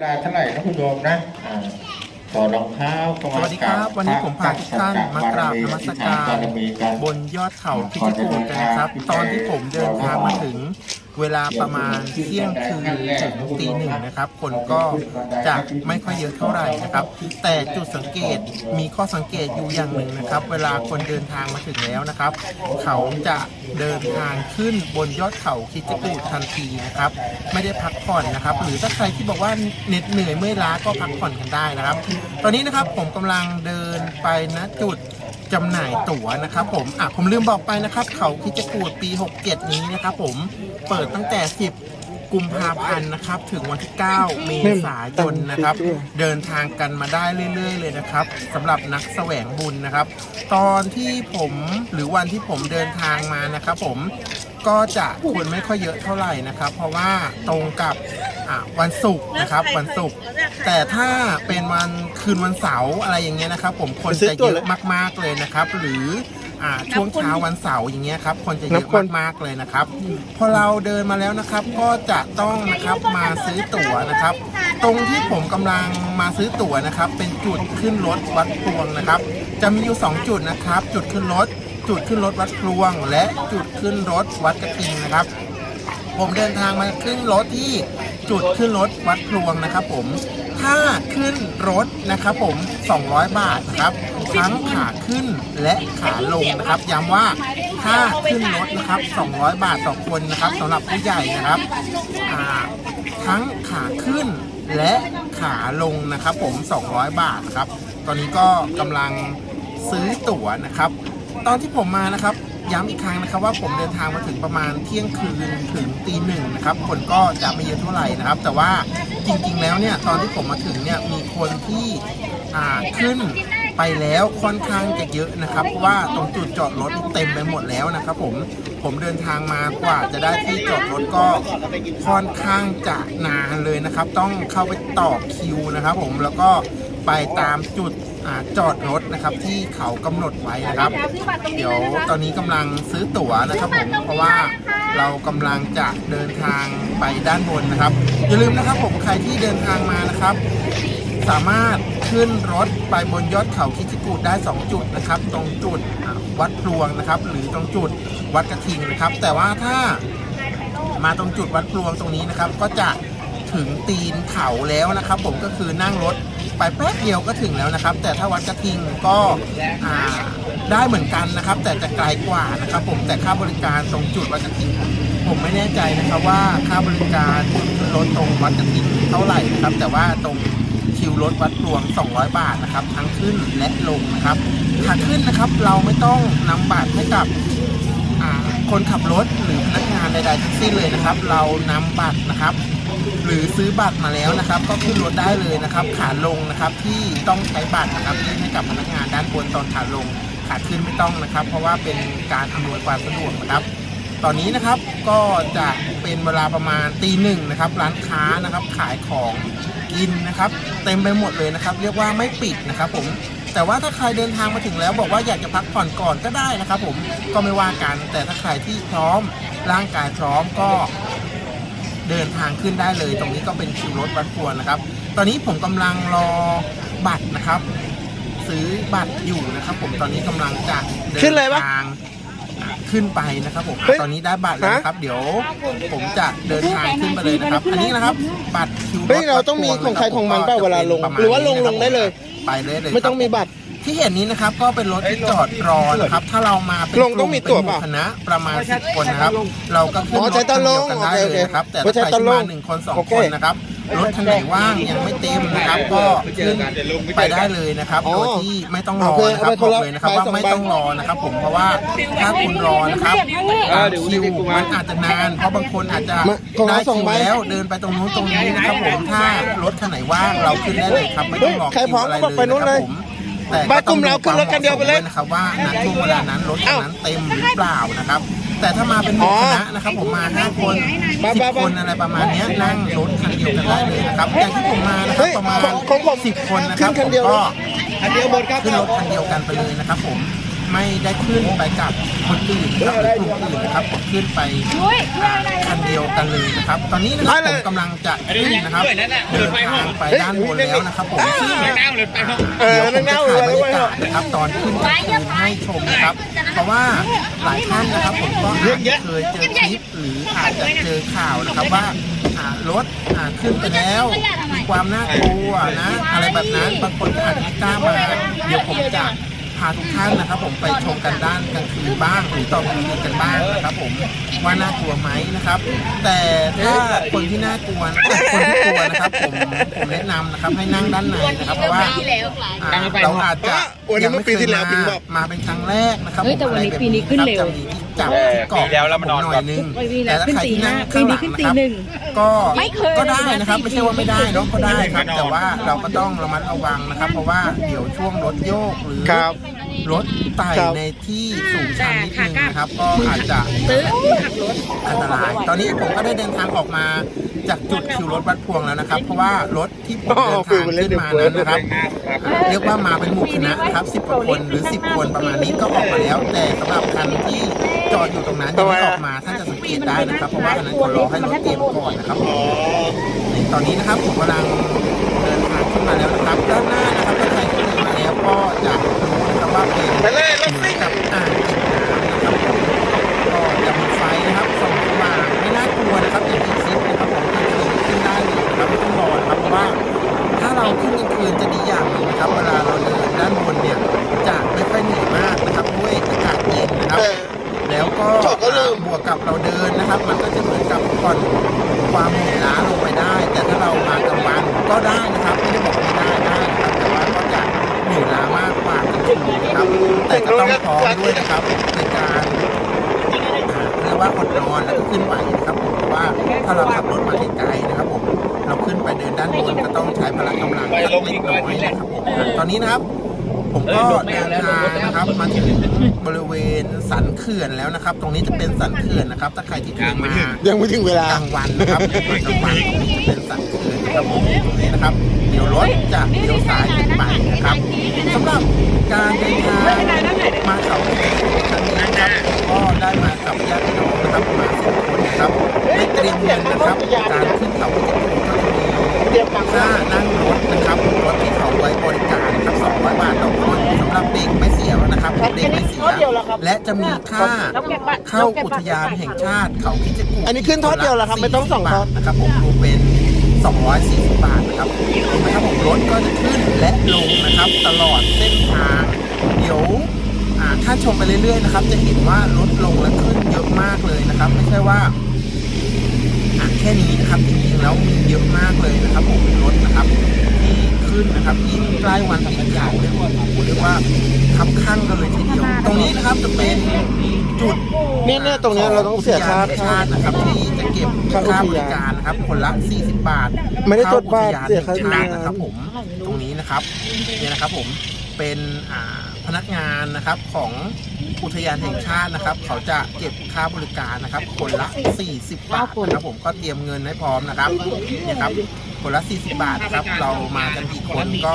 ได้เท่าไหร่นะคุณโยมนะอ่าต่อรองเท้าก็สวัสดีครับวันนี้ผมพาทุกท่านมากราบนมัสการบนยอดเขาพิจิตรกูดกันนะครับ ตอนที่ผมเดินทางมาถึง เวลาประมาณเที่ยงคืนถึงตีหนึ่งนะครับ คนก็จะไม่ค่อยเยอะเท่าไหร่นะครับ แต่จุดสังเกตมีข้อสังเกตอยู่อย่างหนึ่งนะครับ เวลาคนเดินทางมาถึงแล้วนะครับ เขาจะเดินทางขึ้นบนยอดเขาคิจิกูดทันทีนะครับ ไม่ได้พักผ่อนนะครับ หรือถ้าใครที่บอกว่าเหน็ดเหนื่อยเมื่อยล้าก็พักผ่อนกันได้นะครับ ตอนนี้นะครับผมกำลังเดินไปณจุด จำหน่ายตั๋วนะครับผมอะผมลืมบอกไปนะครับ เขาคิดจะกูดปี 67 นี้นะครับผมเปิดตั้งแต่ 10 กุมภาพันธ์นะครับ ถึงวันที่ 9 เมษายนนะครับ เดินทางกันมาได้เรื่อย ๆ เลยนะครับสำหรับนักแสวงบุญนะครับ ตอนที่ผมหรือวันที่ผมเดินทางมานะครับผม ก็จะคนไม่ค่อยเยอะเท่าไหร่นะครับ เพราะว่าตรงกับอะวันศุกร์นะครับวันศุกร์แต่ถ้าเป็นวันคืนวันเสาร์อะไรอย่างเงี้ยนะครับ ผมคนจะเยอะมากๆเลยนะครับ หรืออ่าช่วงเช้าวันเสาร์อย่างเงี้ยครับ คนจะเยอะมากๆเลยนะครับ พอเราเดินมาแล้วนะครับ ก็จะต้องนะครับมาซื้อตั๋วนะครับ ตรงที่ผมกำลังมาซื้อตั๋วนะครับ เป็นจุดขึ้นรถวัดพลวงนะครับ จะมีอยู่ 2 จุดนะครับ จุดขึ้นรถ จุดขึ้นรถวัดพลวง และจุดขึ้นรถวัดกระทิงนะครับ ผมเดินทางมาขึ้นรถที่จุดขึ้นรถวัดพลวงนะครับผมถ้าขึ้นรถนะครับผม 200 บาทนะครับ ทั้งขาขึ้นและขาลงนะครับ ย้ำว่าถ้าขึ้นรถนะครับ 200 บาทต่อคนนะครับสำหรับผู้ใหญ่นะครับ ทั้งขาขึ้นและขาลงนะครับผม 200 บาทครับ ตอนนี้ก็กำลังซื้อตั๋วนะครับ ตอนที่ผมมานะครับย้ำอีกครั้งนะครับว่าผมเดินทางมาถึงประมาณเที่ยงคืนถึงตีหนึ่งนะครับคนก็จะไม่เยอะเท่าไหร่นะครับ แต่ว่าจริงๆแล้วเนี่ยตอนที่ผมมาถึงเนี่ยมีคนที่อ่าขึ้นไปแล้วค่อนข้างจะเยอะนะครับเพราะว่าตรงจุดจอดรถเต็มไปหมดแล้วนะครับผมผมเดินทางมากว่าจะได้ที่จอดรถก็ค่อนข้างจะนานเลยนะครับ ต้องเข้าไปต่อคิวนะครับ ผมแล้วก็ไปตามจุด อ่าจอดรถนะครับที่เขากำหนดไว้นะครับ เดี๋ยวตอนนี้กำลังซื้อตั๋วนะครับผมเพราะว่าเรากำลังจะเดินทางไปด้านบนนะครับ อย่าลืมนะครับผมใครที่เดินทางมานะครับ สามารถขึ้นรถไปบนยอดเขาคิจิกูดได้ 2 จุดนะครับ ตรงจุดอ่าวัดพลวงนะครับ หรือตรงจุดวัดกระทิงนะครับ แต่ว่าถ้า มาตรงจุดวัดพลวงตรงนี้นะครับ ก็จะ ถึงตีนเขาแล้วนะครับ ผมก็คือนั่งรถไปแป๊บเดียวก็ถึงแล้วนะครับ แต่ถ้าวัดกระทิงก็ได้เหมือนกันนะครับ แต่จะไกลกว่านะครับ ผมแต่ค่าบริการตรงจุดวัดกระทิง ผมไม่แน่ใจนะครับว่าค่าบริการรถตรงวัดกระทิงเท่าไหร่นะครับ แต่ว่าตรงคิวรถวัดพลวง200 บาทนะครับทั้งขึ้นและลงนะครับขาขึ้นนะครับเราไม่ต้องนำบัตรให้กับคนขับรถหรือพนักงานใดๆทั้งสิ้นเลยนะครับ เรานำบัตรนะครับ หรือซื้อบัตรมาแล้วนะครับ ก็ขึ้นรถได้เลยนะครับ ขาลงนะครับที่ต้องใช้บัตรนะครับยื่นให้กับพนักงานด้านบนตอนขาลง ขาขึ้นไม่ต้องนะครับ เพราะว่าเป็นการอำนวยความสะดวกนะครับ ตอนนี้นะครับก็จะเป็นเวลาประมาณตีหนึ่งนะครับ ร้านค้านะครับขายของกินนะครับ เต็มไปหมดเลยนะครับ เรียกว่าไม่ปิดนะครับ ผมแต่ว่าถ้าใครเดินทางมาถึงแล้วบอกว่าอยากจะพักผ่อนก่อนก็ได้นะครับ ผมก็ไม่ว่ากันแต่ถ้าใครที่พร้อมร่างกายพร้อมก็ เดินทางขึ้นได้เลย ตรงนี้ก็เป็นคิวรถวัดพวนนะครับ ตอนนี้ผมกำลังรอบัตรนะครับ ซื้อบัตรอยู่นะครับ ผมตอนนี้กำลังจะเดิขึ้นเลยปะทางอ่าขึ้นไปนะครับผมเฮ้ยตอนนี้ได้บัตรแล้วนะครับ เดี๋ยวผมจะเดินทางขึ้นไปเลยนะครับ อันนี้นะครับบัตรคิวรถเฮ้ยเราต้องมีของใครของมันเปล่าเวลาลงประมณหรือว่าลงนี้นะคบลงได้เลย ไปเลยเลยไม่ต้องครับมีบัตร ที่เห็นนี้นะครับก็เป็นรถที่จอดรอนะครับ ถ้าเรามาเป็นลงต้องมีตั๋วเปล่าคณะประมาณสิบคนนะครับ เราก็ขึ้นอ๋อรถใช้ตคัอนนลเดียงวกันได้โอเคเลยนะครับแต่ไม่ถ้าใช่ใครตอนที่ลมางหนึ่งคนสองโอเคคนนะครับรถคันไหนว่างยังไม่เต็มนะครับ ก็ขึ้นไปได้เลยนะครับอ๋อโดยที่ไม่ต้องรอโอเคนะครับเอาไปบคนอกละเลยนะครับไปว่าสองไม่ใบต้องรอนะครับ ผมเพราะว่าถ้าคุณรอนะครับตามคิวมันอาจจะนาน เพราะบางคนอาจจะมาของได้เราสองคิวใบแล้วเดินไปตรงนู้นตรงนี้นะครับผมถ้ารถคันไหนว่างเราขึ้นได้เลยครับไม่ต้องรอใครคิพร้วอมอะไรก็ไปเลยนู้นนะครับเลยผมแต่ บ้านกลุ่มเราขึ้นรถคันเดียวไปเลยนะครับว่าณช่วงเวลานั้นรถคันนั้นเต็มหรือเปล่านะครับ แต่ถ้ามาเป็นหมู่คณะนะครับ ผมมาห้าคนบ้าสิบบ้าบ้าคนอะไรประมาณเนี้ยนั่งรถคันเดียวกันได้เลยนะครับอย่างที่ผมมานะครัเฮ้บยประมาณของของผมสิบคนนะครับขึ้นคันเดียวผมก็คันเดียวหมดครับขึ้นรถคันเดียวกันไปเลยนะครับผม ไม่ได้ขึ้นไปกับคนอื่นนะครับหรือกลุ่มอื่นนะครับผมขึ้นไปอ่าคันเดียวกันเลยนะครับ ตอนนี้นะครับผมกำลังจะขึ้นนะครับเดินทางไปด้านบนแล้วนะครับผมซึ่งเออเดี๋ยวผมนั่งจะเงาถ่ายบรรเลยยากาศนะครับตอนขึ้นกลางคืนให้ชมนะครับ เพราะว่าหลายท่านนะครับผมก็อาจจะเคยเจอคลิปหรืออาจจะเจอข่าวนะครับว่าอ่ารถอ่าขึ้นไปแล้วมีความน่ากลัวนะ อะไรแบบนั้นบางคนก็อาจจะไม่กล้ามาเดี๋ยวผมจะ พาทุกท่านนะครับ ผมไปชมกันด้านกลางคืนบ้างหรือตอนกลางคืนกันบ้างนะครับผมว่าน่ากลัวไหมนะครับ แต่ถ้าคนที่น่ากลัวคนที่กลัวนะครับ ผมผมแนะนำนะครับให้นั่งด้านในนะครับเพราะว่าอ่าเราอาจจะวันนี้เมื่อปีที่แล้วยัปิงงไม่บอกเคยมามาเป็นครั้งแรกนะครับเฮ้ยแต่วันนี้ผมปีนี้ขึ้นเร็วจะมีที่จับที่เกาะปีแล้วแล้วมานอนหก่น่ออนยนึงปีแล้วแต่ถ้าใครที่นั่งขึ้ข้างนหตีลังห้าปีนี้ขึ้นนะตีครับหนึ่ง ก็ไม่เคยก็ได้นะครับ ไม่ใช่ว่าไม่ได้เนอะก็ได้ครับไม่เคยแต่ว่าเราก็ต้องระมัดระวังนะครับ เพราะว่าเดี๋ยวช่วงรถโยกหรือครับรถไต่ครับในที่สูงชันนิดนึงนะครับ ก็อาจจะซื้อขับรถอันตราย ตอนนี้ผมก็ได้เดินทางออกมา จากจุดคิวรถวัดพวงแล้วนะครับ เพราะว่ารถที่ผมเดินทางขึ้นมานั้นนะครับ เรียกว่ามาเป็นหมู่คณะนะครับ10กว่าคนหรือ10คนประมาณนี้ก็ออกมาแล้ว แต่สำหรับคันที่จอดอยู่ตรงนั้นยังไม่ออกมาท่านจะสังเกตได้นะครับ เพราะว่าอันนั้นเขารอให้รถเตรียมก่อนนะครับนี่ตอนนี้นะครับผมกำลังเดินทางขึ้นมาแล้วนะครับด้านหน้านะครับถ้าใครที่เคยมาแล้วก็จะรู้นะครับว่าเป็นไปเลยรถเหมืซิ่องนกับอ่างเก็บน้ำนะครับผมก็จะมีไฟนะครับส่องเข้ามาไม่น่ากลัวนะครับอย่างที่คิดน เราขึ้นกลางคืนจะดีอย่างหนึงนะครับ เวลาเราเดินด้านบนเนี่ยจะไม่ค่อยเหนื่อยมากนะครับด้วยอากาศเย็นนะครับ เออ แล้วก็จอดก็ลืม บวกกับเราเดินนะครับ มันก็จะเหมือนกับผ่อนความเหนื่อยล้าลงไปได้ แต่ถ้าเรามากลางวันก็ได้นะครับไม่ได้บอกไม่ได้ได้นะครับแต่ว่าก็จะเหนื่อยล้ามากกว่ากลางคืนนะครับแต่ก็ต้องพร้อมด้วยนะครับในการอ่าเรียกว่าอดนอนแล้วก็ขึ้นไหวนะครับผมเพราะว่าถ้าเราขับรถมาไกลๆนะครับผม เราขึ้นไปเดินด้านบนก็ต้องใช้พละกำลังสักเล็กน้อยนะครับผมอะตอนนี้นะครับ ผมก็เดินทางนะครับมาถึงบริเวณสันเขื่อนแล้วนะครับ ตรงนี้จะเป็นสันเขื่อนนะครับ ถ้าใครที่เคยมายังไม่ถึงเวลากลางวันนะครับกลางวันตรงนี้จะเป็นสันเขื่อนนะครับผมตรงนี้นะครับเดี๋ยวรถจะเลี้ยวซ้ายขึ้นไปนะครับสำหรับการเดินทางมาเขาเขียวครั้งนี้นะครับก็ได้มากับญาติพี่น้องนะครับประมาณสิบคนนะครับได้เตรียมเงินนะครับการขึ้นเขาเขียวก็จะ มีค่านั่งรถนะครับรถที่เขาไว้บริการนะครับ200 บาทต่อคนสำหรับเด็กไม่เสียแล้วนะครับเด็กไม่เสียและจะมีค่าเข้าอุทยานแห่งชาติเขาคิดจะกูอันนี้ขึ้นทอดเดียวเหรอครับไม่ต้องสองทอดบาทนะครับผมรวมเป็น240 บาทนะครับนะครับผมรถก็จะขึ้นและลงนะครับ ตลอดเส้นทางเดี๋ยวอ่าถ้าชมไปเรื่อยๆนะครับ จะเห็นว่าลดลงและขึ้นเยอะมากเลยนะครับ ไม่ใช่ว่าอะแค่นี้นะครับจริงๆแล้วมีเยอะมากเลยนะครับผมรถนะครับที่ขึ้นนะครับยิ่งใกล้วันปีใหญ่เนี่ยโอ้โหเรียกว่าคับข้างกันเลยทีเดียว ตรงนี้นะครับจะเป็นจุดเนี่ยเนี่ยตรงเนี้ยเราต้องเสียค่าอุทนแห่งชาตินะครับที่จะเก็บค่าอุทยานค่าบริการนะครับคนละ 40 บาท ไม่ได้จดบาทข้อุทนเสียค่าแห่งชาติอุทยานนะครับผมตรงนี้นะครับเนี่ยนะครับผมเป็นอ่าพนักงานนะครับของ อุทยานแห่งชาตินะครับ เขาจะเก็บค่าบริการนะครับ คนละ 40 บาทนะครับผมก็เตรียมเงินให้พร้อมนะครับเนี่ยครับคนละ 40 บาทนะครับ เรามากันกี่คนก็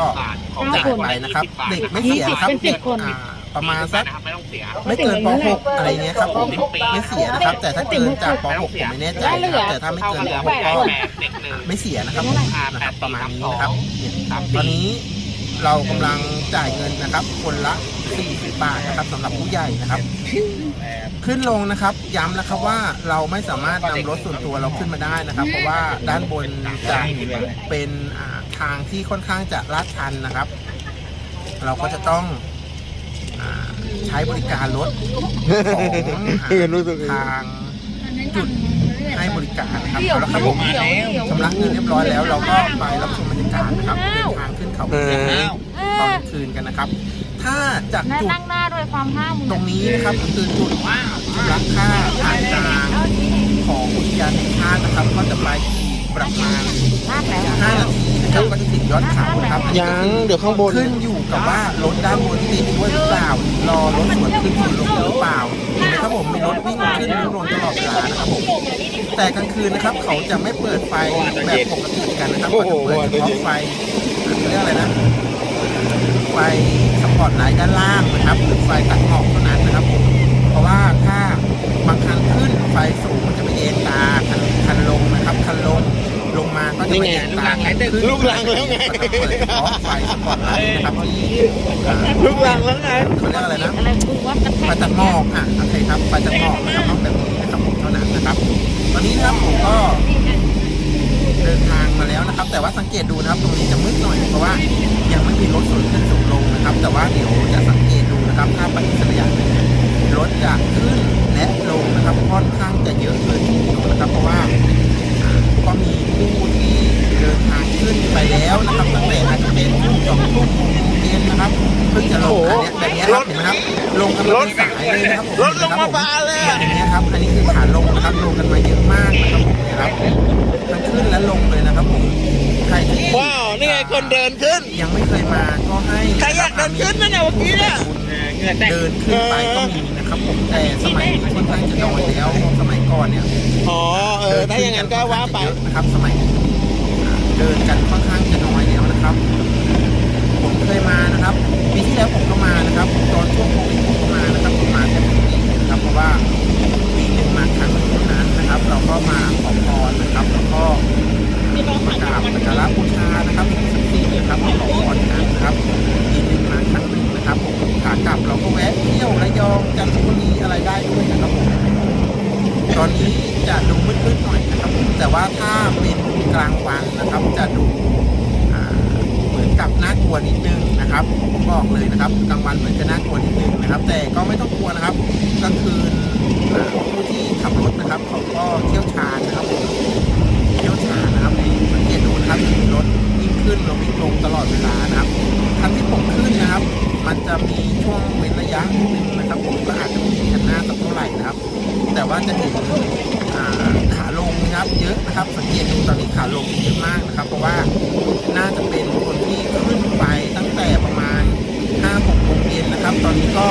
จ่ายไปนะครับ เด็กไม่เสียนะครับเด็กอ่าประมาณสักไม่เกินป .6 อะไรเงี้ยครับผมไม่เสียนะครับ แต่ถ้าเกินจากป .6 ผมไม่แน่ใจนะครับแต่ถ้าไม่เกินป .6 ก็ไม่เสียนะครับผมนะครับประมาณนี้นะครับเนี่ยตอนนี้ เรากำลังจ่ายเงินนะครับ คนละ 40 บาทนะครับสำหรับผู้ใหญ่นะครับ ขึ้นลงนะครับ ย้ำนะครับว่าเราไม่สามารถนำรถส่วนตัวเราขึ้นมาได้นะครับ เพราะว่าด้านบนจะเป็นอ่าทางที่ค่อนข้างจะลาดชันนะครับ เราก็จะต้องอ่าใช้บริการรถของเออรู้สึกทางจุด ให้บริการนะครับเอาละครับผมชำระเงินเรียบร้อยแล้ว เราก็ไปรับชมบรรยากาศนะครับเดินทางขึ้นเขาเออตอนกลางคืนกันนะครับ ถ้าจากนั่จุดงหน้าด้วยความห้ามตรงนี้นะครับก็คือจุดชำระค่าผ่านทางของอุทยานแห่งชาตินะครับ ก็จะไปอีกประมาณมากแล้ว5นาที นะครับก็จะถึงยอดเขานะครับอันนี้ยัก็งคือเดี๋ยวข้างบนขึ้นอยู่กับว่ารถด้านบนติดด้วยหรือเปล่ารอรถสวนขึ้นสวนลงหรือเปล่าเห็นไหมครับผมมีรถวิ่งขึ้นลงตลอดเวลานะครับผมแต่กลางคืนนะครับเขาจะไม่เปิดไฟแบบปกติกันนะครับเขาจะเปิดเฉพาะไฟเรียกอะไรนะไฟสปอตไลท์ด้านล่างนะครับหรือไฟตัดหมอกเท่านั้นนะครับผมเพราะว่าถ้าบางคันขึ้นไฟสูงมันจะไปเอ็นตาคันคันลงนะครับคันลง ลงมาก็จะไปเอ็นตาคันขึ้นลูกลังแล้วไงก็จะเปิดเพราะไฟสปอตไลท์นะครับที่อ่าลูกลังแล้วไงเขาเรียกอะไรนะอะไรกูว่ากระแทไฟกตัดหมอกอะโอเคครับไฟตัดหมอกนะครับต้องแบบนี้นะครับผมเท่านั้นนะครับ ตอนนี้นะครับผมก็เดินทางมาแล้วนะครับ แต่ว่าสังเกตดูนะครับตรงนี้จะมืดหน่อยเพราะว่ายังไม่มีรถสวนขึ้นสูงลงนะครับ แต่ว่าเดี๋ยวจะสังเกตดูนะครับถ้าไปอีกระยะหนึ่งรถจะขึ้นและลงนะครับค่อนข้างจะเยอะเลยทีเดียวนะครับเพราะว่าอ่า ก็มีผู้ที่เดินทางขึ้นไปแล้วนะครับตั้งแต่อาจจะเป็นทุ่มสองทุ่มเย็นนะครับเพิ่งจะลงอันเนี้ยแบบเนี้ยครับเห็นไหมครับลงกันมาเป็นสายเลยนะครับผมรถลงมาบานเลยอะอย่างเงี้ยครับอันนี้คือขาลงนะครับลงกันมาเยอะมากนะครับผมเนี่ยครับทั้งขึ้นและลงเลยนะครับผมใครที่ว้าว นี่ไงคนเดินขึ้น ยังไม่เคยมาก็ให้ใครอยากเดินขึ้นนะเนี่ยเมื่อกี้เนี่ย เดินขึ้นไปก็มีนะครับผมแต่สมัยนี้ค่อนข้างจะน้อยแล้วสมัยก่อนเนี่ยอ๋อเออถ้าอย่างนั้นก็ว่าไปเดินขึ้นกันค่อนข้างจะเยอะนะครับ สมัยนี้อ่าเดินกันค่อนข้างจะน้อยแล้วนะครับ ผมเคยมานะครับปีที่แล้วผมก็มานะครับตอนช่วงโควิดผมก็มานะครับผมมาแค่ปีเดียวนะครับเพราะว่าปีหนึ่งมาครั้งหนึ่งเท่านั้นนะครับ เราก็มาขอพรนะครับแล้วก็มากราบสักการะบูชานะครับสิ่งศักดิ์สิทธิ์นะครับมาขอพรกันนะครับปีหนึ่งมาครั้งหนึ่ง ยองจันทบุรีอะไรได้ด้วยนะครับผมตอนนี้จะดูมืดๆหน่อยนะครับ แต่ว่าถ้าเป็นกลางวันนะครับ จะดูเหมือนกับน่ากลัวนิดนึงนะครับบอกเลยนะครับกลางวันเหมือนจะน่ากลัวนิดนึงนะครับ แต่ก็ไม่ต้องกลัวนะครับกลางคืนผู้ที่ขับรถนะครับเขาก็เที่ยวชาญนะครับเที่ยวชาญนะครับในสังเกตดูนะครับรถ ขึ้นรถวิ่งลงตลอดเวลานะครับคันที่ผมขึ้นนะครับ มันจะมีช่วงเว้นระยะนิดนึงนะครับผมก็อาจจะไม่มีคันหน้าสักเท่าไหร่นะครับ แต่ว่าจะเห็นขาลงนะครับเยอะนะครับ สังเกตดูตอนนี้ขาลงเยอะมากนะครับ เพราะว่าน่าจะเป็นคนที่ขึ้นไปตั้งแต่ประมาณ5 6โมงเย็นนะครับ ตอนนี้ก็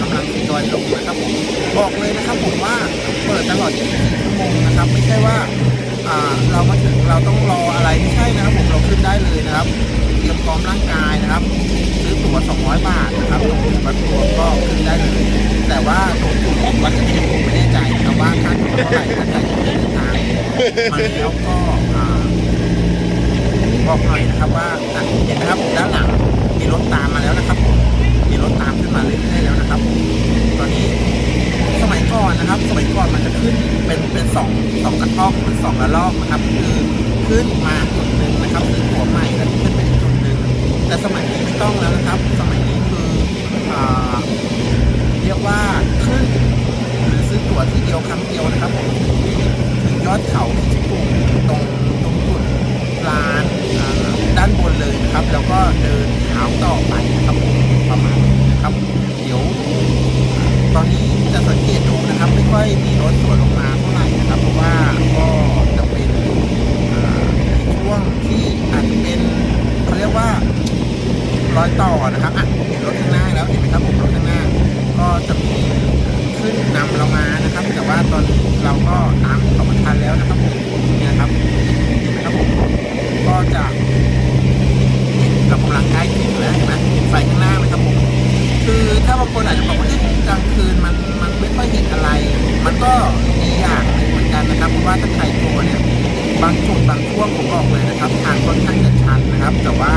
กำลังทยอยลงนะครับผมบอกเลยนะครับผมว่าเปิดตลอด24ชั่วโมงนะครับ ไม่ใช่ว่า เรามาถึงเราต้องรออะไรไม่ใช่นะครับผมเราขึ้นได้เลยนะครับเตรียมพร้อมร่างกายนะครับ ซื้อตั๋ว 200 บาทนะครับตรงจุดวัดตัวก็ขึ้นได้เลย แต่ว่าตรงจุดวัดตะเคียนผมไม่แน่ใจนะครับว่าค่าตั๋วเท่าไหร่ถ้าใครจะเดินทางมาแล้วก็อ่าบอกหน่อยนะครับว่าเห็นนะครับด้านหลังมีรถตามมาแล้วนะครับผมมีรถตามขึ้นมาเรื่อยๆแล้วนะครับผมตอนนี้สมัย ก่อนนะครับ สมัยก่อนมันจะขึ้นเป็นเป็นสองสองกระทอกเป็นสองระลอกนะครับ คือขึ้นมาจุดหนึ่งนะครับซื้อตั๋วใหม่แล้วขึ้นไปจุดหนึ่งแต่สมัยนี้ไม่ต้องแล้วนะครับ สมัยนี้คืออ่าเรียกว่าขึ้นหรือซื้อตั๋วทีเดียวครั้งเดียวนะครับผมถึงยอดเขาที่ปลูกตรงตรงจุดร้านด้านบนเลยนะครับ แล้วก็เดินเท้าต่อไปนะครับผมประมาณนะครับ เดี๋ยว จะสังเกตดูนะครับ ไม่ค่อยมีรถสวนลงมาเท่าไหร่นะครับ เพราะว่าก็จะเป็นในช่วงที่อาจจะเป็นเขาเรียกว่ารอยต่อนะครับอะเห็นรถข้างหน้าแล้วเห็นไหมครับผมรถข้างหน้า ก็จะมีขึ้นนำเรามานะครับ แต่ว่าตอนนี้เราก็ตามเขามาทันแล้วนะครับผมเนี่ยครับเห็นไหมครับผมก็จะเรากำลังใกล้ถึงแล้วเห็นไหมเห็นไฟข้างหน้าไหมครับผม คือถ้าบางคนอาจจะบอกว่าเอ๊ะกลางคืนมันมันไม่ค่อยเห็นอะไร มันก็ดีอย่างหนึ่งเหมือนกันนะครับเพราะว่าถ้าใครกลัวเนี่ยบางจุดบางช่วงผมบอกเลยนะครับทางค่อนข้างจะชันนะครับ แต่ว่า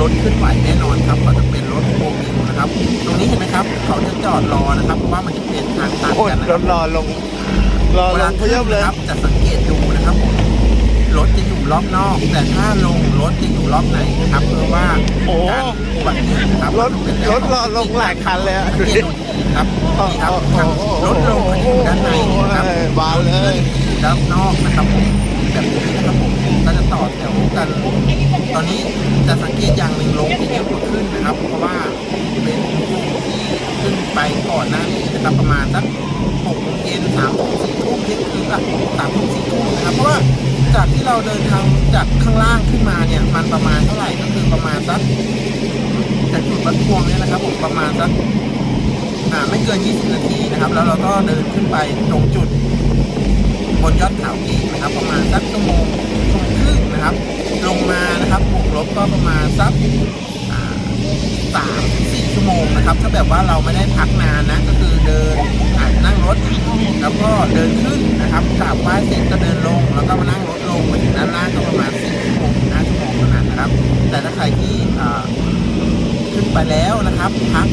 รถขึ้นไหวแน่นอนครับก็จะเป็นรถโฟล์วิวนะครับ ตรงนี้เห็นไหมครับเขาจะจอดรอนะครับเพราะว่ามันจะเป็นทางตันโอ้ยกันนะรครับถรอลง รอเวลลางพขึ้นยบเลยนะครับจะสังเกตดูนะครับผม รถจะอยู่รอบนอก แต่ถ้าลงรถจะอยู่รอบในนะครับเพราะว่าโอ้การอุบัติเหตุนะครับรถรถรอลงหลายคันเลยอะสังเกตดูดีๆครับนี่ครับทางรถลงเขาอยู่ด้านในนะครับโอ้ยบานเลยด้านนอกนะครับผมแบบนี้นะครับผมก็จะต่อแถวกัน ตอนนี้จะสังเกตอย่างหนึ่งลงจะเยอะกว่าขึ้นนะครับ เพราะว่าเป็นช่วงที่ขึ้นไปก่อนหน้านี้นะครับประมาณสักหกโมงเย็นสามทุ่มสี่ทุ่มเที่ยงคืนอะสามทุ่มสี่ทุ่มนะครับเพราะว่า จากที่เราเดินทางจากข้างล่างขึ้นมาเนี่ย มันประมาณเท่าไหร่ก็คือประมาณสักจากจุดวัดพวงเนี่ยนะครับ ผมประมาณสักอ่าไม่เกิน 20 นาทีนะครับ แล้วเราก็เดินขึ้นไปตรงจุด บนยอดเขาอีกนะครับ ประมาณสักชั่วโมงชั่วโมงครึ่งนะครับ ลงมานะครับบวกลบก็ประมาณสักสามสี่ชั่วโมงนะครับ ถ้าแบบว่าเราไม่ได้พักนานนะ ก็คือเดินนั่งรถแล้วก็เดินขึ้น นะครับกราบไหว้เสร็จก็เดินลง แล้วก็มานั่งรถลงมาถึงด้านล่างก็ประมาณสี่ชั่วโมงถึงห้าชั่วโมงเท่านั้นนะครับ แต่ถ้าใครที่ขึ้นไปแล้วนะครับพัก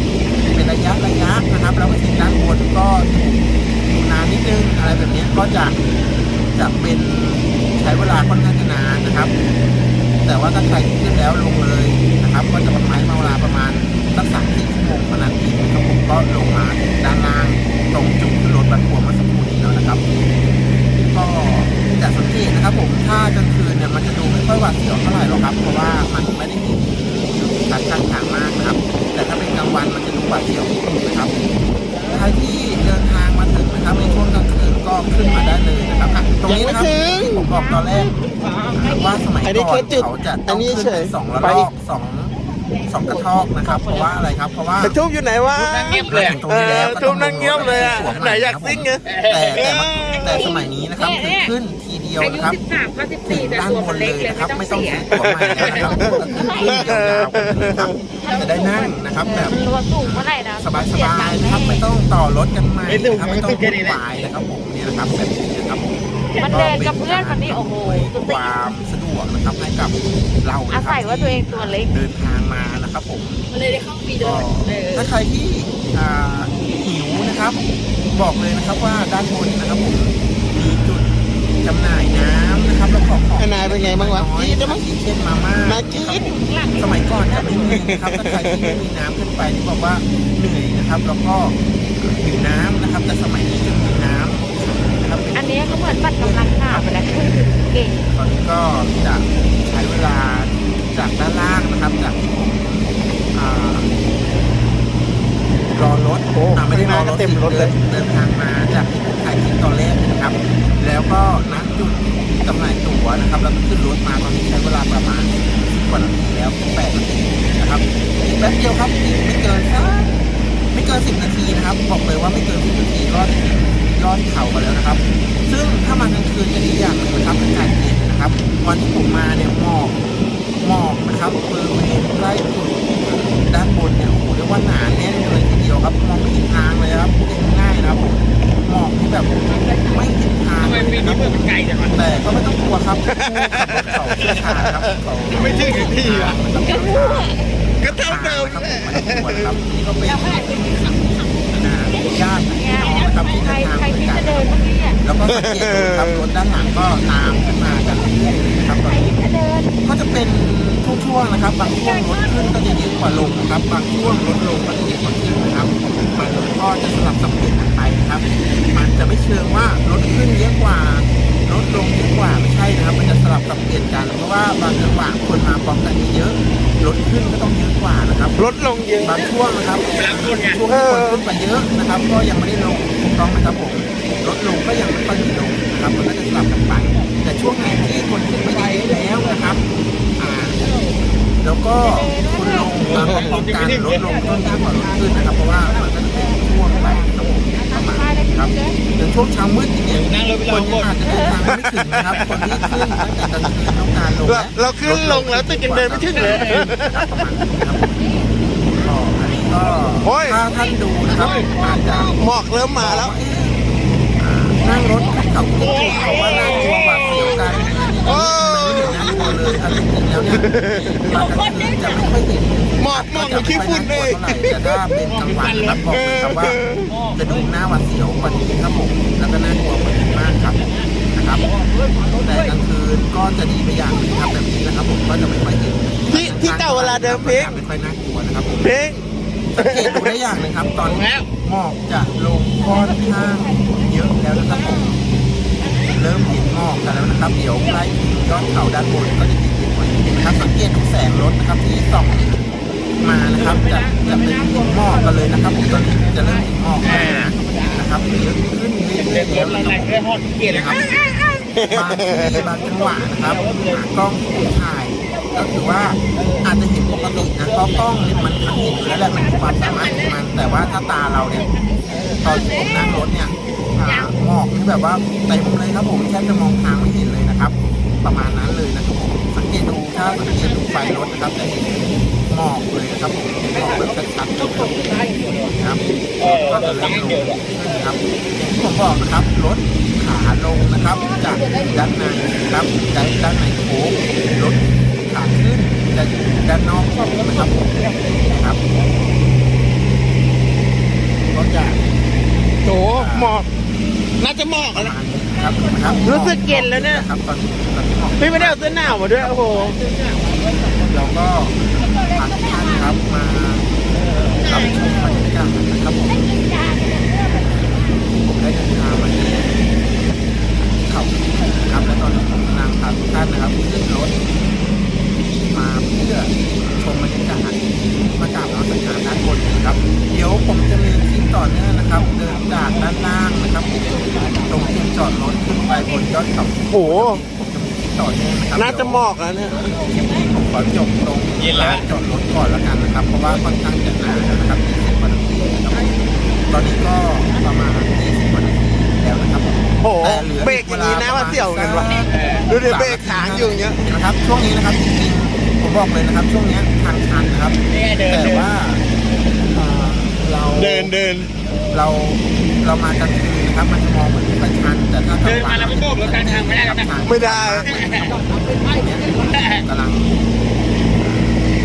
เป็นระยะระยะนะครับ แล้วไปถึงด้านบนก็อยู่นานนิดนึงอะไรแบบนี้ก็จะจะเป็นใช้เวลาค่อนข้างจะนานนะครับ แต่ว่าถ้าใครที่ขึ้นแล้วลงเลยนะครับ ก็จะประมาณเวลาประมาณสักสามสี่ชั่วโมงเท่านั้นเองครับผมก็ลงมาด้ มันจะดูไม่ค่อยหวาดเสียวเท่าไหร่หรอกครับ เพราะว่ามันไม่ได้มีการข้างทางมากนะครับ แต่ถ้าเป็นกลางวันมันจะดูหวาดเสียวนิดนึงนะครับใครที่เดินทางมาถึงนะครับในช่วงกลางคืนก็ขึ้นมาได้เลยนะครับอะตรงนี้นะครับยังไม่ถึงที่ผมบอกตอนแรกว่าสมัยอันนี้ก่อแค่นจุดเขาจะอัต้อนงนี้ขึ้นเฉยสองระไปลอกสอง สองกระทอกนะครับ เพราะว่าอะไรครับ เพราะว่าแต่ทูบอยู่ไหนวะเงียบเลยเออทูบนั่งเงียบเลยอะไหนอยากซิ่งไง แต่แต่แต่สมัยนี้นะครับคือขึ้นทีเดียวอายุนะครับ สิบสามก็สิบถึสี่งแต่ด้านตัวบมันนเลเล็กยเลยนะครับไม่ไม่ต้ต้อองงเสียซื้อตัวใหม่แล้วนะครับก็คือขึ้นยาวๆแบบนี้ครับจะได้นั่งนะครับแบบมันรวมสูงเมื่อไหร่นะสบายๆนะครับไม่ต้องต่อรถกันใหม่นะครับไม่ต้องวุ่นวายนะครับผมเนี่ยนะครับแบบนี้นะครับมันเดินกับเพื่อนมันนี่โอ้โหสุดคยอวาดมสะด วกนะครับให้กับเราอานะคศัรัยว่าตัวเองตัวเล็ก เดินทางมานะครับผมมันเลยได้เข้าปีเดิก็นเออถ้าใครที่อ่าหิวนะครับ บอกเลยนะครับว่าด้านบนนะครับผมมีจุดจำหน่ายน้ำนะครับแล้วของของไอ้นายเป็นไงบ้างวะน้อยกรี๊ดได้มั้ยเช่นมาม่านากีดหลังสมัยก่อนจะไม่มีนะครับถ้าใครที่ไม่มีน้ำขึ้นไปที่บอกว่าเหนื่อยนะครับ แล้วก็หิวน้ำนะครับแต่สมัยนี้จะมี น้ำนะครับอันนี้ก็เหมือนบัตรกำลังหาไปแล้วขึ้นถึงเก่งตอนนี้ก็จะใช้เวลาจากด้านล่างนะครับจากที่ผมอ่ารอรถโอ้อ่าไม่ได้รอรถข้างหน้าก็เต็มรถเลยดินเดินทางมาจากที่ผมถ่ายคลิปตอนแรกนะครับ แล้วก็นัดจุดจำหน่ายตั๋วนะครับ แล้วก็ขึ้นรถมาตอนนี้ใช้เวลาประมาณ10กว่านาทีแล้วแปดนาทีนะครับอีกแป๊บเดียวครับอีกไม่เกินสักไม่เกินสิบนาทีนะครับ บอกเลยว่าไม่เกินสิบนาทีก็จะถึง ยอดเขากันแล้วนะครับ ซึ่งถ้ามากลางคืนจะดีอย่างหนึงนะครับอากาศเย็นนะครับวันที่ผมมาเนี่ยหมอกหมอกนะครับบริเวณใกล้จุดด้านบนเนี่ยโอ้โหเรียกว่าหนาแน่นเลยทีเดียวครับมองไม่เห็นทางเลยครับพูดง่ายๆนะครับผมหมอกที่แบบไม่เห็นทางเลยนะครับแต่ก็ไม่ต้องกลัวครับผู้ขับรถเขาเชี่ยวชาญครับเขาไม่ใช่ถึงที่อะมันต้องเชี่ยวชาญก็เท่าเดิมครับแหผมละไม่ต้องกลัวครับนี่ก็เป็นอ่าญาติพี่เนี่ยน้อง นะครับที่ใครเดินทางใครด้วยที่กันจะเดินเมื่อกี้อะแล้วก็สังเกตดูครับรถด้านหลังก็ตามขึ้นมากันเรื่อยๆเลยนะครับตใคอรนนี้ที่จะเดินก็จะเป็นช่วงๆนะครับ บางช่วงรถขึ้นก็จะเยอะกว่าลงนะครับ บางช่วงรถลงก็จะเยอะกว่าขึ้นนะครับ มันก็จะสลับสับเปลี่ยนกันไปนะครับ มันจะไม่เชิงว่ารถขึ้นเยอะกว่ารถลงเยอะกว่าไม่ใช่นะครับ มันจะสลับสับเปลี่ยนกัน เพราะว่าบางจังหวะคนมาพร้อมกันเยอะรถขึ้นก็ต้องเยอะกว่านะครับรถลงเยอะ บางช่วงนะครับช่วงที่คนขึ้นไปเยอะนะครับ ก็ยังไม่ได้ลงถูก ต้องไหมครับผมลดลงก็ยังไม่ค่อยมีลงนะครับมันก็จะสลับกันไปแต่ช่วงไหนที่คนขึ้นไปเยอะแล้วนะครับอ่าแล้วก็คนลงมาพร้อมๆกันลดลงต้นที่กว่ารถขึ้นนะครับ เพราะว่ามันก็จะเป็นช่วงไปครับผมประมาณนี้ครับอย่างช่วงเช้ามืดอย่างเงี้ยคนยังอาจจะเดินทางไม่ถึงนะครับคนที่ขึ้นตั้งแต่กลางคืนต้องการลงเราแล้วเราขึ้นลงแล้วแต่ยังเดินไม่ถึงเลยครับประมาณนี้ครับผมก็อันนี้ก็ โอ้ย ถ้าท่านดูนะครับอาจจะหมอกเริ่มมาแล้วอ่านั่งรถขับรถเขาว่าน่ากลัวหวาดเสียวกันโอ้ไม่เห็นน่ากลัวเลยเอาจริงๆแล้วเนี่ยบางครั้งจะไม่ค่อยเห็นหมอกหมอกเหมือนขี้ฝุ่นเลยแต่ถ้าเป็นกลางวันนะครับบอกเลยครับว่าจะดูหน้าหวาดเสียวกว่านี้ครับผมแล้วก็น่ากลัวกว่านี้มากครับนะครับแต่กลางคืนก็จะดีไปอย่างหนึงครับแบบนี้นะครับผมก็จะไม่ค่อยเห็นที่ที่เก่าเวลาเดิมเพลงไม่ค่อยน่ากลัวนะครับผมเพลง สังเกตดูได้อย่างหนึงครับ ตอนนี้หมอกจะลงค่อนข้างเยอะแล้วนะครับผมเริ่มเห็นหมอกกันแล้วนะครับ เดี๋ยวใกล้ถึงยอดเขาด้านบนก็จะเห็นเห็นกว่านี้นะครับสังเกตดูแสงรถนะครับที่ส่องมานะครับจะจะเป็นหมอกกันเลยนะครับผมตอนนี้จะเริ่มเห็นหมอกแล้วนะครับเยอะขึ้นเรื่อยๆแล้วนะครับผมนะครับบางทีบางจังหวะนะครับกล้องถ่าย ก็คือว่าอาจจะเห็นปกตินะเพราะกล้องเนี่ยมันมันเห็นอยู่แล้วแหละมันมีความสามารถของมันแต่ว่าถ้าตาเราเนี่ยตอนที่ผมนั่งรถเนี่ยหมอกนี่แบบว่าเต็มเลยครับผมแทบจะมองทางไม่เห็นเลยนะครับ ประมาณนั้นเลยนะครับผมสังเกตดูถ้าสังเกตดูไฟรถนะครับจะเห็นหมอกเลยนะครับผมหมอกแบบชัดๆเลยครับก็จะเริ่มลงนะครับผมบอกนะครับรถขาลงนะครับจากด้านในนะครับจด้านในโค้งรถ ขึ้นจะอยู่ด้านนอกนะครับผมนะครับก็จะโถหมอก น่าจะหมอกประอะมาณนี้ครับนะครับรู้สึกเย็นแล้วเนี่ยครับตอนนี้ตอนนี้หมอกพี่ไม่ได้เอาเสื้อหนาวมาด้วยโอ้โหเราก็พาทุกท่านครับมารับชมบรรยากาศนะครับผมผมได้เดินทางมาที่เขานะครับและตอนนี้ผมกำลังพาทุกท่านนะครับขึ้นรถ มาเพื่อชมบรรยากาศมากราบนมัสการด้านบนนะครับ เดี๋ยวผมจะมีคลิปต่อเนื่องนะครับ เดินจากด้านล่างนะครับผมตรงที่จอดรถขึ้นไปบนยอดเขาโห ผมจะมีคลิปต่อเนื่องนะครับน่าจะหมอกแล้วเนี่ย คลิปนี้ผมขอจบตรงลานจอดรถก่อนแล้วกันนะครับ เพราะว่าค่อนข้างจะนานแล้วนะครับ20กว่านาทีนะครับตอนนี้ก็ประมาณ20กว่านาทีแล้วนะครับโอ้โหแต่หลืเบรกอย่างนี้นะว่าเสี่ยวเงินวะ ดูดิเบรกค้างอยู่อย่างเงี้ย นะครับช่วงนี้นะครับจริงๆผม บอกเลยนะครับ ช่วงนี้ทางชันนะครับแต่ว่าเอ่อเราเดินเดิน เราเรามากลางคืนนะครับมันจะมองเหมือนไม่ค่อยชันแต่ถ้าเดินมาแล้วไม่โบกรถกลางทางไม่ได้แล้วนะ ไม่ได้ กำลัง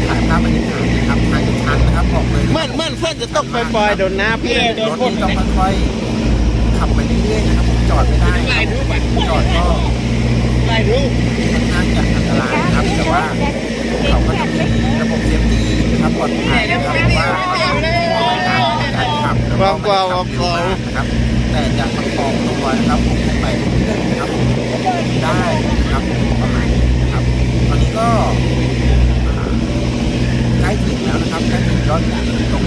ถ่ายภาพบรรยากาศนะครับทางชันนะครับบอกเลยเหมือนเหมือนเพื่อนจะตกปล่อยๆโดนหน้าพี่ รถนี่ต้องค่อยๆขับไปเรื่อยๆนะครับจอดไม่ได้จอดก็ค่อนข้างจะอันตรายนะครับแต่ว่า เขาก็จะมีระบบเซฟตี้นะครับปลอดภัยนะครับว่าการขับแล้วก็ไม่ได้ขับเร็วมากนะครับ แต่จะประคองตัวนะครับผมไปเรื่อยๆนะครับได้นะครับประมาณนี้นะครับ ตอนนี้ก็ใกล้ถึงแล้วนะครับใกล้ถึงยอดตรง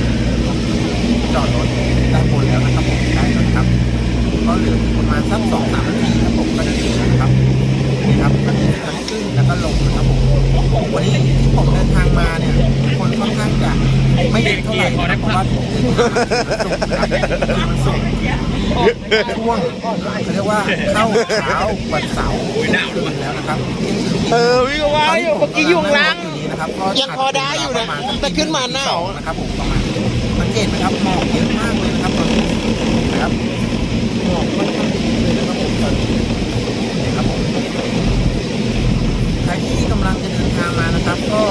ช่วงเขาเรียกว่าเข้าเช้าวันเสาร์แล้วนะครับเออพี่ก็ว่าอยู่เมื่อกี้ยุงล้างอยู่นี้นะครับก็ยังพอได้อยู่นะแต่ขึ้นมาหนาวนะครับผมประมาณนี้สังเกตไหมครับหมอกเยอะมากเลยนะครับตอนนี้นะครับหมอกค่อนข้างเยอะเลยนะครับผมตอนนี้นะครับผมใครที่กำลังจะเดินทางมานะครับก็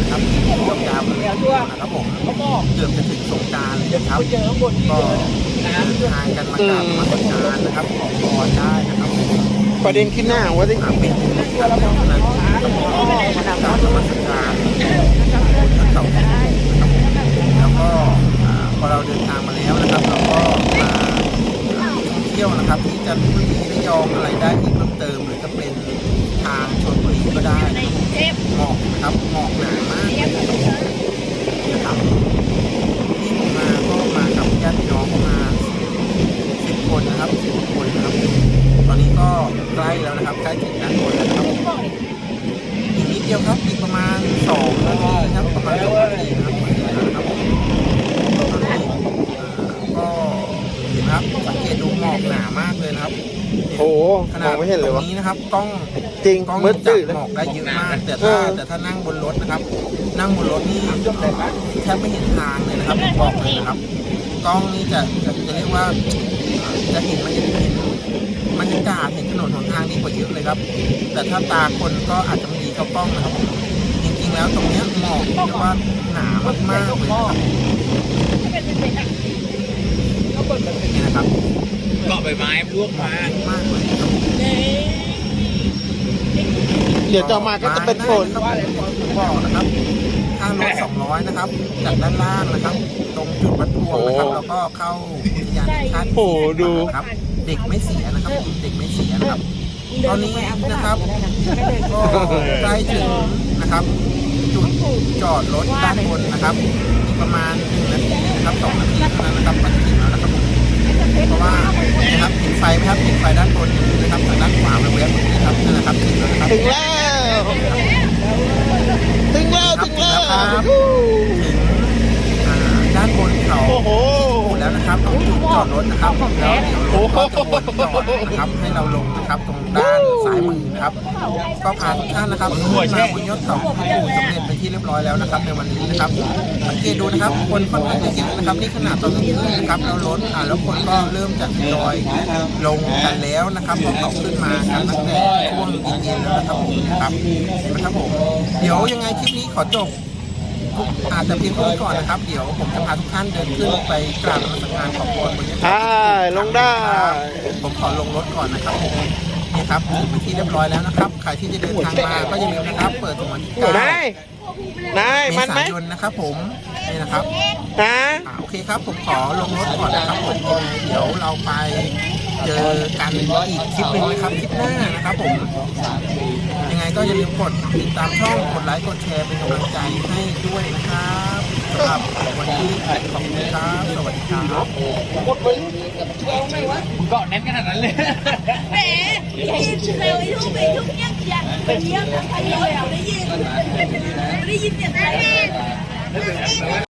นะครับยาวๆเลยนะครับผมเกือบจะถึงสงกรารเลยนะครับก็เดินทางกันมากราบนมาสการนะครับของพรได้นะครับประเด็นขึ้นหน้าว่าเป็นบุญนะครับเท่านั้นนะครับมกราบนมัสการบนเสาแห่งครับผมแล้วก็พอเราเดินทางมาแล้วนะครับเราก็มาท่องเที่ยวนะครับที่จันทบุรีระยองอะไรได้อีกเพิ่มเติมหรือจะเป็น ทางชลบุรีก็ได้หมอกนะครับหมอกหนามากเลยนะครับที่ผมมาก็มากับญาติพี่น้องประมาณสิบคนนะครับสิบคนนะครับ ตอนนี้ก็ใกล้แล้วนะครับใกล้ถึงด้านบนแล้วนะครับอีกนิดเดียวครับอีกประมาณสองนาทีครับประมาณสองนาทีนะครับมาถึงแล้วนะครับผมตอนนี้เอ่อก็เห็นนะครับสังเกตดูหมอกหนามากเลยนะครับโอ้โหขมนาอดงไม่เห็นเลยวะตรงนี้นะครับกล้อง จริงกล้องมืดจัตื้บอเลย หมอกได้เยอะมาก แต่เอถ้าอ แต่ถ้านั่งบนรถนะครับ นั่งบนรถนี่แทบไม่เห็นทางเลยนะครับผมบอกเลยนะครับกล้องนี่จะจะจะเรียกว่าจะเห็นมันจะเห็นบรรยากาศเห็นถนนหนทางดีกว่าเยอะเลยครับ แต่ถ้าตาคนก็อาจจะไม่ดีเท่ากล้องนะครับผมจริงๆแล้วตรงเนี้ยหมอกเรียกว่าหนามากๆเลยนะครับนี่นะครับ เกาะใบไม้ลวกมา มากเลยครับผม เดี๋ยวจะมาก็จะเป็นฝนครับผมผมบอกนะครับค่ารถ200นะครับจากด้านล่างนะครับ ตรงจุดวัดพวงนะครับแล้วก็เข้าอุทยานแห่งชาติโอ้โหดูนะครับ เด็กไม่เสียนะครับผมเด็กไม่เสียนะครับ ตอนนี้นะครับก็ใกล้ถึงนะครับจุดจอดรถด้านบนนะครับอีกประมาณหนึ่งนาทีนะครับสองนาทีเท่านั้นนะครับมันถึงแล้วนะครับผม เพราะว่านะครับเห็นไฟไหมครับเห็นไฟด้านบนนะครับทางด้านขวามันแวบๆนี้นะครับนั่นนะครับถึงแล้วนะครับถึงแล้ว ถึงแล้วถึงแล้วถึงอ่าด้านบนเขาโอ้โหพูด แล้วนะครับตรงจุดจอดรถนะครับแล้วเดี๋ยวรถก็จะวนจอดนะครับให้เราลงนะครับตรงด้านซ้ายมือนะครับก็พาทุกท่านนะครับขึ้นมาบนยอดเขาพ่อปู่สำเร็จเป็นที่เรียบร้อยแล้วนะครับ ในวันนี้นะครับสังเกตดูนะครับคนค่อนข้างจะเยอะนะครับนี่ขนาดตอนกลางคืนนะครับแล้วรถอ่าแล้วคนก็เริ่มจะทยอยลงกันแล้วนะครับเพราะเขาขึ้นมากันตั้งแต่ช่วงเย็นๆแล้วนะครับผมนะครับนะครับผมเดี๋ยวยังไงคลิปนี้ขอจบ อาจจะเพียงเท่านี้ก่อนนะครับ เดี๋ยวผมจะพาทุกท่านเดินขึ้นไปกราบนมัสการขอบคุณบนยอดใช่ลงได้ ผมขอลงรถก่อนนะครับผมนี่ครับถึงเป็นที่เรียบร้อยแล้วนะครับ ใครที่จะเดินทางมาก็อย่าลืมนะครับ เปิดถึงวันที่นายนาย9เมมันไหมษายนนะครับ ผมนี่นะครับ นะ อ่าโอเคครับ ผมขอลงรถก่อนนะครับผมยังไงเดี๋ยวเราไป เจอกันอีกคลิปหนึ่งนะครับคลิปหน้านะครับผมยังไงก็อย่าลืมกดติดตามช่องกดไลค์กดแชร์เป็นกำลังใจให้ด้วยนะครับสำหรับวันนี้ขอบคุณครับสวัสดีครับมึงเกาะแน่นขนาดนั้นเลยแหมยินเร็วไอ้ลูกไอ้ลูกยังยังไปเยี่ยมใครเลยอ่ได้ยินได้ยินเสียงใคร